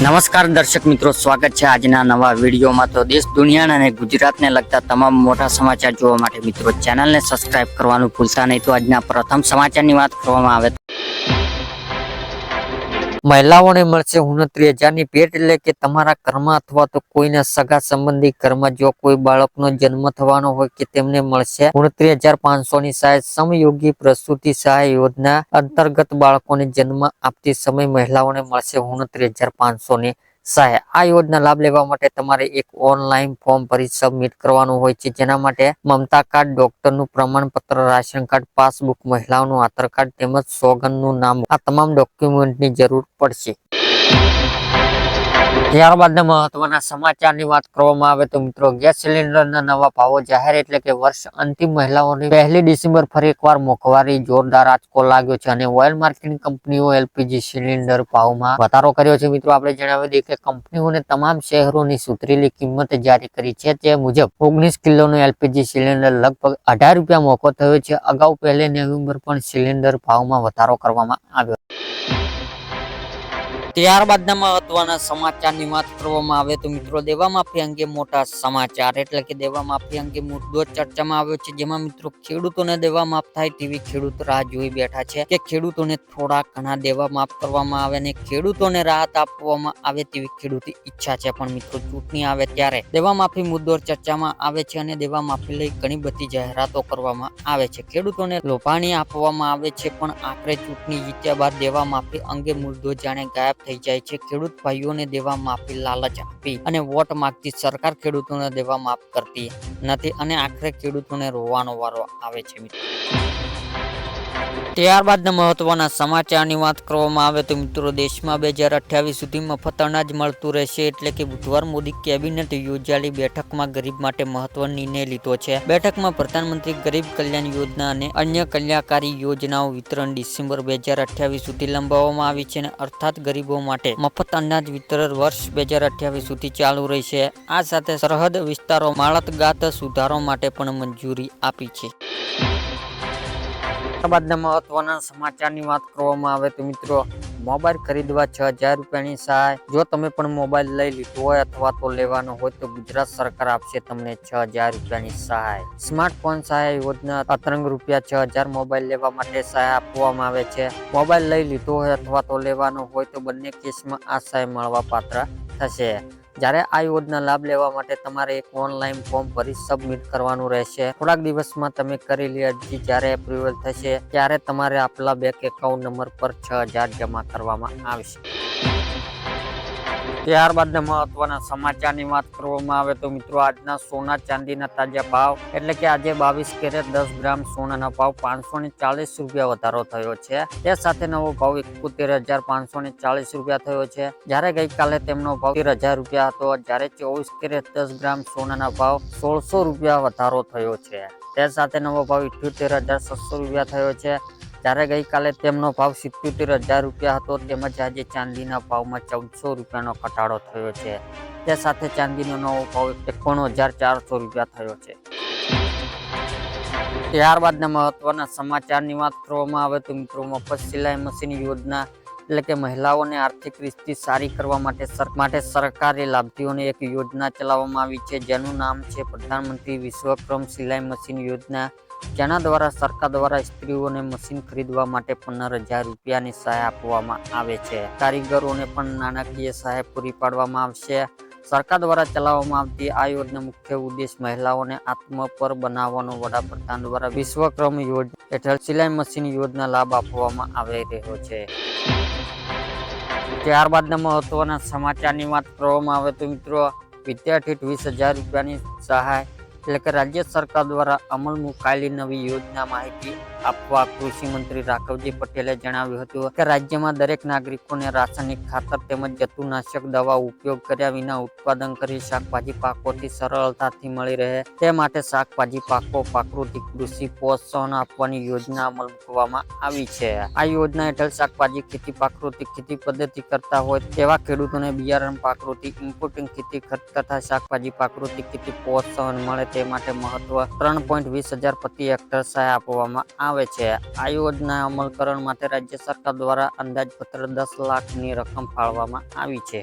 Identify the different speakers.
Speaker 1: નમસ્કાર દર્શક મિત્રો, સ્વાગત છે આજના નવા વિડીયોમાં. તો દેશ, દુનિયાના અને ગુજરાતને લગતા તમામ મોટા સમાચાર જોવા માટે મિત્રો, ચેનલને સબસ્ક્રાઇબ કરવાનું ભૂલતા નહીં. તો આજના પ્રથમ સમાચારની વાત કરવામાં આવે મહિલાઓને મળશે ઉનત્રીસ હજારની ભેટ એટલે કે તમારા ઘરમાં અથવા તો કોઈના સગા સંબંધી ઘરમાં જો કોઈ બાળકનો જન્મ થવાનો હોય કે તેમને મળશે ઉનત્રીસ હજાર પાંચસો ની સહાય સમયોગી પ્રસૂતિ સહાય યોજના અંતર્ગત બાળકોને જન્મ આપતી સમય મહિલાઓને મળશે ઉનત્રીસ હજાર પાંચસો ની સહાય આ યોજના લાભ લેવા માટે તમારે એક ઓનલાઈન ફોર્મ ભરી સબમિટ કરવાનું હોય છે, જેના માટે મમતા કાર્ડ, ડોક્ટરનું પ્રમાણપત્ર, રાશન કાર્ડ, પાસબુક, મહિલાઓનું આધાર કાર્ડ તેમજ સોગંદનું નામ આ તમામ ડોક્યુમેન્ટની જરૂર પડશે. ત્યારબાદના મહત્વના સમાચારની વાત કરવામાં આવે તો મિત્રો, ગેસ સિલિન્ડરના નવા ભાવો જાહેર એટલે કે વર્ષ અંતિમ મહિલાઓની પહેલી ડિસેમ્બર ફરી એકવાર મોંઘવારી જોરદાર આંચકો લાગ્યો છે અને ઓઇલ માર્કેટિંગ કંપનીઓ એલપીજી સિલિન્ડર ભાવમાં વધારો કર્યો છે. મિત્રો, આપણે જણાવી દઈએ કે કંપનીઓને તમામ શહેરોની સુધરેલી કિંમત જારી કરી છે. તે મુજબ, ઓગણીસ કિલોનો એલપીજી સિલિન્ડર લગભગ અઢાર રૂપિયા મોંઘો થયો છે. અગાઉ પહેલી નવેમ્બર પણ સિલિન્ડર ભાવમાં વધારો કરવામાં આવ્યો ત્યારબાદના મહત્વના સમાચારની વાત કરવામાં આવે તો મિત્રો, દેવા માફી અંગે મોટા સમાચાર એટલે કે દેવા માફી અંગે મુદ્દો ચર્ચામાં આવ્યો છે, જેમાં મિત્રો ખેડૂતોને દેવા માફ થાય તેવી ખેડૂત રાહ જોઈ બેઠા છે કે ખેડૂતોને થોડા ઘણા દેવા માફ કરવામાં આવે અને ખેડૂતોને રાહત આપવામાં આવે તેવી ખેડૂતની ઈચ્છા છે. પણ મિત્રો, ચૂંટણી આવે ત્યારે દેવા માફી મુદ્દો ચર્ચામાં આવે છે અને દેવા માફી લઈ ઘણી બધી જાહેરાતો કરવામાં આવે છે. ખેડૂતોને લોભાણી આપવામાં આવે છે, પણ આખરે ચૂંટણી જીત્યા બાદ દેવા માફી અંગે મુદ્દો જાણે ગાયબ થઈ જાય છે. ખેડૂત ભાઈઓને દેવા માફી લાલચ આપી અને વોટ માંગતી સરકાર ખેડૂતોને દેવા માફ કરતી નથી અને આખરે ખેડૂતોને રોવાનો વારો આવે છે મિત્રો. ત્યારબાદના મહત્વના સમાચારની વાત કરવામાં આવે તો મિત્રો દેશમાં બે હજાર અઠ્યાવીસ સુધી મફત અનાજ મળતું રહેશે એટલે કે બુધવાર મોદી કેબિનેટ યોજાયેલી બેઠકમાં ગરીબ માટે મહત્વનો નિર્ણય લીધો છે. બેઠકમાં પ્રધાનમંત્રી ગરીબ કલ્યાણ યોજના અને અન્ય કલ્યાણકારી યોજનાઓ વિતરણ ડિસેમ્બર બે હજાર અઠ્યાવીસ સુધી લંબાવવામાં આવી છે અને અર્થાત ગરીબો માટે મફત અનાજ વિતરણ વર્ષ બે હજાર અઠ્યાવીસ સુધી ચાલુ રહેશે. આ સાથે સરહદ વિસ્તારો માળતગાત સુધારો માટે પણ મંજૂરી આપી છે. ત્યારબાદના મહત્વના સમાચારની વાત કરવામાં આવે તો મિત્રો, મોબાઈલ ખરીદવા છ હજાર રૂપિયાની સહાય. જો તમે પણ મોબાઈલ લઈ લીધો હોય અથવા તો લેવાનો હોય તો ગુજરાત સરકાર આપશે તમને છ હજાર રૂપિયાની સહાય. સ્માર્ટફોન સહાય યોજના અતરંગ રૂપિયા છ હજાર મોબાઈલ લેવા માટે સહાય આપવામાં આવે છે. મોબાઈલ લઈ લીધો હોય અથવા તો લેવાનો હોય તો બંને કેસમાં આ સહાય મળવા પાત્ર થશે. જ્યારે આ યોજના લાભ લેવા માટે તમારે એક ઓનલાઈન ફોર્મ ભરી સબમિટ કરવાનું રહેશે. થોડાક દિવસમાં તમે કરેલી અરજી. જ્યારે એપ્રુવલ થશે, ત્યારે તમારે આપેલા બેંક એકાઉન્ટ નંબર પર છ જમા કરવામાં આવશે. ત્યારબાદના મહત્વના સમાચારની વાત કરવામાં આવે તો મિત્રો, આજના સોના ચાંદીના તાજા ભાવ એટલે કે આજે બાવીસ કેરેટ દસ ગ્રામ સોનાના ભાવ પાંચસો ને ચાલીસ રૂપિયા વધારો થયો છે. તે સાથે નવો ભાવ એકોતેર હજાર પાંચસો ને ચાલીસ રૂપિયા થયો છે. જ્યારે ગઈકાલે તેમનો ભાવ તેર હજાર રૂપિયા હતો જ્યારે ચોવીસ કેરેટ દસ ગ્રામ સોનાના ભાવ સોળસો રૂપિયા વધારો થયો છે. તે સાથે નવો ભાવ ઇઠ્યોતેર હજાર છસો રૂપિયા થયો છે. જ્યારે ગઈકાલે તેમનો ભાવ સિત્યોતેર હજાર રૂપિયા હતો, તેમજ આજે ચાંદીના ભાવમાં ચૌદસો રૂપિયાનો ઘટાડો થયો છે. તે સાથે ચાંદીનો નવો ભાવ એકોણું હજાર ચારસો રૂપિયા થયો છે. ત્યારબાદના મહત્વના સમાચારની વાત કરવામાં આવે તો મિત્રો, મફત સિલાઈ મશીન યોજના એટલે કે મહિલાઓને આર્થિક સ્થિતિ સારી કરવા માટે માટે સરકારી લાભાર્થીઓને એક યોજના ચલાવવામાં આવી છે, જેનું નામ છે પ્રધાનમંત્રી વિશ્વક્રમ સિલાઈ મશીન યોજના, જેના દ્વારા સરકાર દ્વારા સ્ત્રીઓને મશીન ખરીદવા માટે પંદર હજાર રૂપિયાની સહાય આપવામાં આવે છે. કારીગરોને પણ નાણાકીય સહાય પૂરી પાડવામાં આવશે. સરકાર દ્વારા ચલાવવામાં આવતી આ યોજના મુખ્ય ઉદ્દેશ મહિલાઓને આત્મપર બનાવવાનો વડાપ્રધાન દ્વારા વિશ્વક્રમ યોજના હેઠળ સિલાઈ મશીન યોજના લાભ આપવામાં આવી રહ્યો છે. ત્યારબાદના મહત્વના સમાચારની વાત કરવામાં આવે તો મિત્રો, વિદ્યાર્થી વીસ હજાર રૂપિયાની સહાય એટલે કે રાજ્ય સરકાર દ્વારા અમલ મુકાયેલી નવી યોજના માહિતી આપવા કૃષિ મંત્રી રાઘવજી પટેલે જણાવ્યું હતું કે રાજ્યમાં દરેક નાગરિકોને રાસાયણિક ખાતર તેમજ જંતુનાશક દવા ઉપયોગ કર્યા વિના ઉત્પાદન કરી શાકભાજી પાકોથી સરળતાથી મળી રહે. તે માટે શાકભાજી પાકો, પ્રાકૃતિક કૃષિ પ્રોત્સાહન આપવાની યોજના અમલ મૂકવામાં આવી છે. આ યોજના હેઠળ શાકભાજી ખેતી, પ્રાકૃતિક ખેતી પદ્ધતિ કરતા હોય તેવા ખેડૂતોને બિયારણ, પ્રાકૃતિક ઇમ્પોર્ટિંગ ખેતી ખર્ચ તથા શાકભાજી, પ્રાકૃતિક ખેતી પ્રોત્સાહન મળે તે માટે મહત્વ ત્રણ પોઈન્ટ વીસ હજાર પ્રતિ હેક્ટર સહાય આપવામાં આવે છે, આ યોજના અમલકરણ માટે રાજ્ય સરકાર દ્વારા અંદાજપત્ર દસ લાખની રકમ ફાળવવામાં આવી છે.